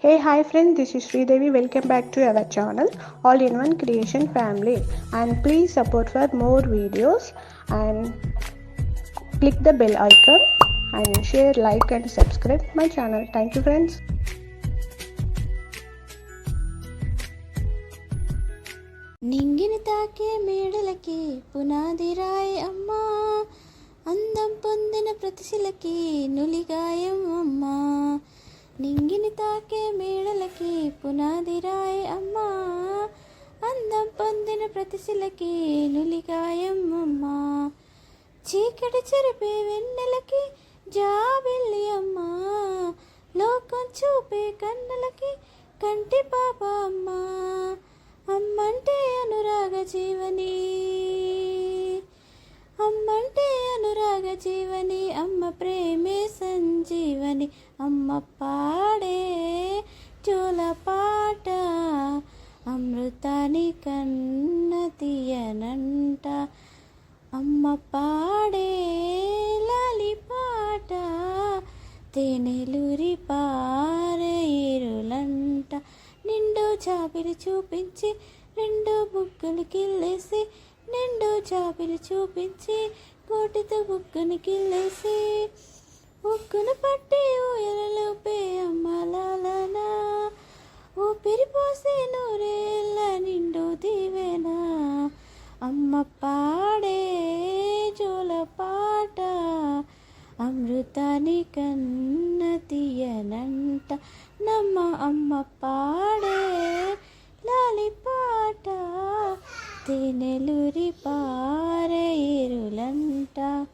hi friends, this is Sridevi. Welcome back to our channel, All in One Creation Family. And please support for more videos and click the bell icon and share, like, and subscribe my channel. Thank you, friends. నింగిని తాకే మేడలకి పునాది రాయి అమ్మా అందం పొందిన ప్రతిశిలకి నులిగాయం అమ్మా నింగిని మేడలకి పునాదిరాయ అమ్మా. అందం పొందిన ప్రతిశిలకి నులిగాయం చీకటి చెరిపే వెన్నెలకి జాబిల్లి అమ్మా. లోకం చూపే కన్నులకి కంటి పాప అమ్మా. అమ్మంటే అనురాగ జీవని. అమ్మంటే అనురాగ జీవని. అమ్మ ప్రేమే సంజీవని. అమ్మ పా అచ్చుల పాట అమృతాని కన్న తీయనంట. అమ్మ పాడే లాలి పాట తేనెలూరి పారేరులంట నిండు చాపిరి చూపించి రెండు బుగ్గలు కిల్లేసి నిండు చాపిరి చూపించి కోటితో బుగ్గను కిల్లేసి బుగ్గును పట్టి ఊయలలోపే అమ్మలా పాడే జోల పాట అమృతాని కన్న తీయనంట. నమ్మ అమ్మ పాడే లాలి పాట పారే ఇరులంట